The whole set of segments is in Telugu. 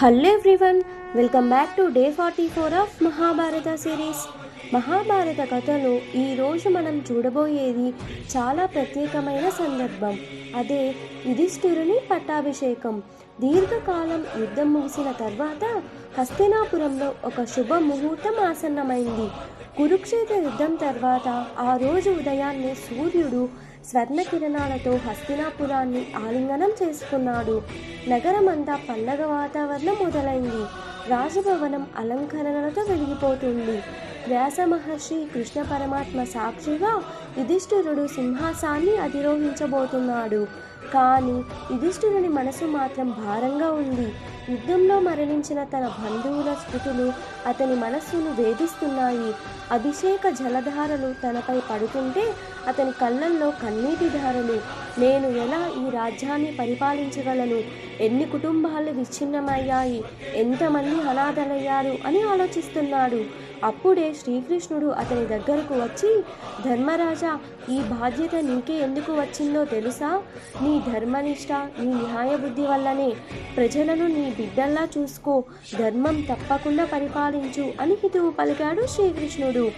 Hello everyone, welcome back to day 44 of Mahabharata series. Mahabharata కథలో ఈరోజు మనం చూడబోయేది చాలా ప్రత్యేకమైన సందర్భం. అదే యుధిష్ఠిరుని పట్టాభిషేకం. దీర్ఘకాలం యుద్ధం ముగిసిన తర్వాత హస్తినాపురంలో ఒక శుభ ముహూర్తం ఆసన్నమైంది. కురుక్షేత్ర యుద్ధం తర్వాత ఆ రోజు ఉదయాన్నే సూర్యుడు స్వర్ణ కిరణాలతో హస్తినాపురాన్ని ఆలింగనం చేసుకున్నాడు. నగరమంతా పండగ వాతావరణం మొదలైంది. రాజభవనం అలంకరణలతో వెలిగిపోతుంది. వ్యాస మహర్షి కృష్ణ పరమాత్మ సాక్షిగా యుధిష్ఠిరుడు సింహాసాన్ని అధిరోహించబోతున్నాడు. కానీ యుధిష్ఠిరుని మనసు మాత్రం భారంగా ఉంది. యుద్ధంలో మరణించిన తన బంధువుల స్మృతులు అతని మనస్సును వేధిస్తున్నాయి. అభిషేక జలధారలు తనపై పడుతుంటే అతని కళ్ళల్లో కన్నీటి ధారలు. నేను ఎలా ఈ రాజ్యాన్ని పరిపాలించగలను? ఎన్ని కుటుంబాలు విచ్ఛిన్నమయ్యాయి? ఎంతమంది అనాథలయ్యారు అని ఆలోచిస్తున్నాడు. అప్పుడే శ్రీకృష్ణుడు అతని దగ్గరకు వచ్చి ధర్మరాజా ఈ బాధ్యత నీకే ఎందుకు వచ్చిందో తెలుసా? నీ ధర్మనిష్ట నీ న్యాయబుద్ధి వల్లనే ప్రజలను నీ బిడ్డల్లా చూసుకో ధర్మం తప్పకుండా పరిపాలించు అని హితువు పలికాడు శ్రీకృష్ణుడు.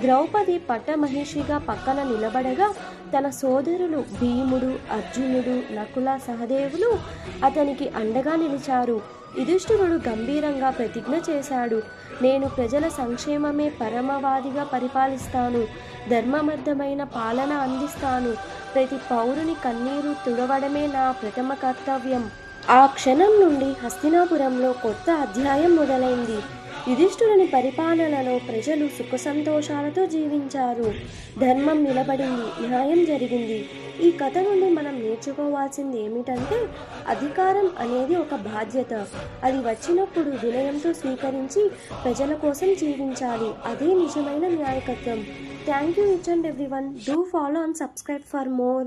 ద్రౌపది పట్టమహిషిగా పక్కన నిలబడగా తన సోదరులు భీముడు అర్జునుడు నకుల సహదేవులు అతనికి అండగా నిలిచారు. యుధిష్ఠురుడు గంభీరంగా ప్రతిజ్ఞ చేశాడు. నేను ప్రజల సంక్షేమమే పరమవాదిగా పరిపాలిస్తాను. ధర్మబద్ధమైన పాలన అందిస్తాను. ప్రతి పౌరుని కన్నీరు తుడవడమే నా ప్రథమ కర్తవ్యం. ఆ క్షణం నుండి హస్తినాపురంలో కొత్త అధ్యాయం మొదలైంది. యుధిష్ఠురుని పరిపాలనలో ప్రజలు సుఖ సంతోషాలతో జీవించారు. ధర్మం నిలబడింది న్యాయం జరిగింది. ఈ కథ నుండి మనం నేర్చుకోవాల్సింది ఏమిటంటే అధికారం అనేది ఒక బాధ్యత. అది వచ్చినప్పుడు వినయంతో స్వీకరించి ప్రజల కోసం జీవించాలి. అదే నిజమైన న్యాయకత్వం thank you each and every one do follow and subscribe for more.